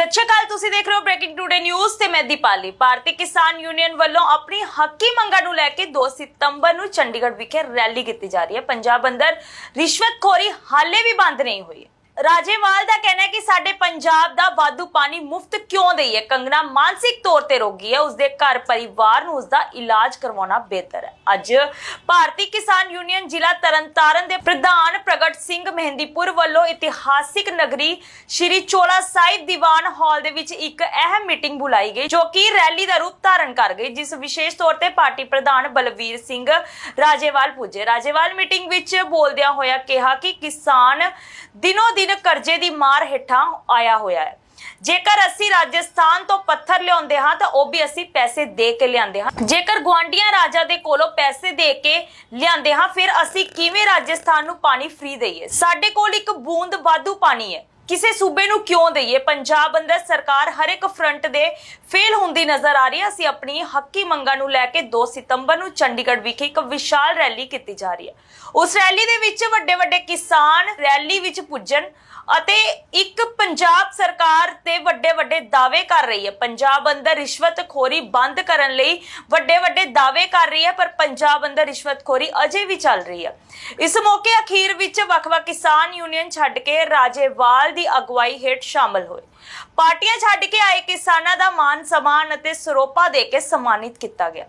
ਸਤਿ ਸ਼੍ਰੀ ਅਕਾਲ ਤੁਸੀਂ ਦੇਖ ਰਹੇ ਹੋ ਬ੍ਰੇਕਿੰਗ ਟੂਡੇ ਨਿਊਜ਼ ਤੇ ਮੈਂ ਦੀਪਾਲੀ ਭਾਰਤੀ ਕਿਸਾਨ ਯੂਨੀਅਨ ਵੱਲੋਂ ਆਪਣੀ ਹੱਕੀ ਮੰਗਾਂ ਨੂੰ ਲੈ ਕੇ 2 ਸਤੰਬਰ ਨੂੰ ਚੰਡੀਗੜ੍ਹ ਵਿਖੇ ਰੈਲੀ ਕੀਤੀ ਜਾ ਰਹੀ ਹੈ। ਪੰਜਾਬ ਅੰਦਰ ਰਿਸ਼ਵਤਖੋਰੀ ਹਾਲੇ ਵੀ ਬੰਦ ਨਹੀਂ ਹੋਈ ਹੈ। ਰਾਜੇਵਾਲ ਦਾ ਕਹਿਣਾ ਹੈ ਕਿ ਸਾਡੇ ਪੰਜਾਬ ਦਾ ਵਾਧੂ ਪਾਣੀ ਮੁਫਤ ਕਿਉਂ ਦਈਏ? ਕੰਗਨਾ ਮਾਨਸਿਕ ਤੌਰ ਤੇ ਰੋਗੀ ਹੈ। ਉਸਦੇ ਘਰ ਪਰਿਵਾਰ ਨੂੰ ਉਸਦਾ ਇਲਾਜ ਕਰਵਾਉਣਾ ਬਿਹਤਰ ਹੈ। ਅੱਜ ਭਾਰਤੀ ਕਿਸਾਨ ਯੂਨੀਅਨ ਜ਼ਿਲ੍ਹਾ ਤਰਨਤਾਰਨ ਦੇ ਪ੍ਰਧਾਨ ਪ੍ਰਗਟ ਸਿੰਘ ਮਹਿੰਦੀਪੁਰ ਵੱਲੋਂ ਇਤਿਹਾਸਿਕ ਨਗਰੀ ਸ਼੍ਰੀ ਚੋਲਾ ਸਾਹਿਬ ਦੀਵਾਨ ਹਾਲ ਦੇ ਵਿੱਚ ਇੱਕ ਅਹਿਮ ਮੀਟਿੰਗ ਬੁਲਾਈ ਗਈ, ਜੋ ਕਿ ਰੈਲੀ ਦਾ ਰੂਪ ਧਾਰਨ ਕਰ ਗਈ, ਜਿਸ ਵਿਸ਼ੇਸ਼ ਤੌਰ ਤੇ ਪਾਰਟੀ ਪ੍ਰਧਾਨ ਬਲਵੀਰ ਸਿੰਘ ਰਾਜੇਵਾਲ ਪੁੱਜੇ। ਰਾਜੇਵਾਲ ਮੀਟਿੰਗ ਵਿੱਚ ਬੋਲਦਿਆਂ ਹੋਇਆ ਕਿਹਾ ਕਿ ਕਿਸਾਨ ਦਿਨੋ ਦਿਨ ਕਰਜ਼ੇ ਦੀ ਮਾਰ ਹੇਠਾਂ ਆਇਆ ਹੋਇਆ ਹੈ। ਜੇਕਰ ਅਸੀਂ ਰਾਜਸਥਾਨ ਤੋਂ ਪੱਥਰ ਲਿਆਉਂਦੇ ਹਾਂ, ਤਾਂ ਉਹ ਵੀ ਅਸੀਂ ਪੈਸੇ ਦੇ ਕੇ ਲਿਆਂਦੇ ਹਾਂ। ਜੇਕਰ ਗਵਾਂਡੀਆਂ ਰਾਜਾ ਦੇ ਕੋਲੋਂ ਪੈਸੇ ਦੇ ਕੇ ਲਿਆਂਦੇ ਹਾਂ, ਫਿਰ ਅਸੀਂ ਕਿਵੇਂ ਰਾਜਸਥਾਨ ਨੂੰ ਪਾਣੀ ਫ੍ਰੀ ਦਈਏ? ਸਾਡੇ ਕੋਲ ਇੱਕ ਬੂੰਦ ਵਾਧੂ ਪਾਣੀ ਹੈ। ਕਿਸੇ ਸੂਬੇ ਨੂੰ ਕਿਉਂ ਦਈਏ? ਪੰਜਾਬ ਅੰਦਰ ਸਰਕਾਰ ਹਰ ਇੱਕ ਫਰੰਟ ਦੇ ਫੇਲ ਹੁੰਦੀ ਨਜ਼ਰ ਆ ਰਹੀ ਹੈ। ਅਸੀਂ ਆਪਣੀ ਹੱਕੀ ਮੰਗਾਂ ਨੂੰ ਲੈ ਕੇ 2 ਸਤੰਬਰ ਨੂੰ ਚੰਡੀਗੜ੍ਹ ਵਿਖੇ ਇੱਕ ਵਿਸ਼ਾਲ ਰੈਲੀ ਕੀਤੀ ਜਾ ਰਹੀ ਹੈ। ਉਸ ਰੈਲੀ ਦੇ ਵਿੱਚ ਵੱਡੇ ਵੱਡੇ ਕਿਸਾਨ ਰੈਲੀ ਵਿੱਚ ਪੁੱਜਣ ਅਤੇ ਇੱਕ ਪੰਜਾਬ ਸਰਕਾਰ ਤੇ ਵੱਡੇ ਵੱਡੇ ਦਾਅਵੇ ਕਰ ਰਹੀ ਹੈ। ਪੰਜਾਬ ਅੰਦਰ ਰਿਸ਼ਵਤਖੋਰੀ ਬੰਦ ਕਰਨ ਲਈ ਵੱਡੇ ਵੱਡੇ ਦਾਅਵੇ ਕਰ ਰਹੀ ਹੈ, ਪਰ ਪੰਜਾਬ ਅੰਦਰ ਰਿਸ਼ਵਤਖੋਰੀ ਅਜੇ ਵੀ ਚੱਲ ਰਹੀ ਹੈ। ਇਸ ਮੌਕੇ ਅਖੀਰ ਵਿੱਚ ਵੱਖ-ਵੱਖ ਕਿਸਾਨ ਯੂਨੀਅਨ ਛੱਡ ਕੇ ਰਾਜੇਵਾਲ ਦੀ ਅਗਵਾਈ ਹੇਠ ਸ਼ਾਮਲ ਹੋਏ। ਪਾਰਟੀਆਂ ਛੱਡ ਕੇ ਆਏ ਕਿਸਾਨਾਂ ਦਾ ਮਾਨ ਸਮਾਨ ਅਤੇ ਸਰੋਪਾ ਦੇ ਕੇ ਸਨਮਾਨਿਤ ਕੀਤਾ ਗਿਆ।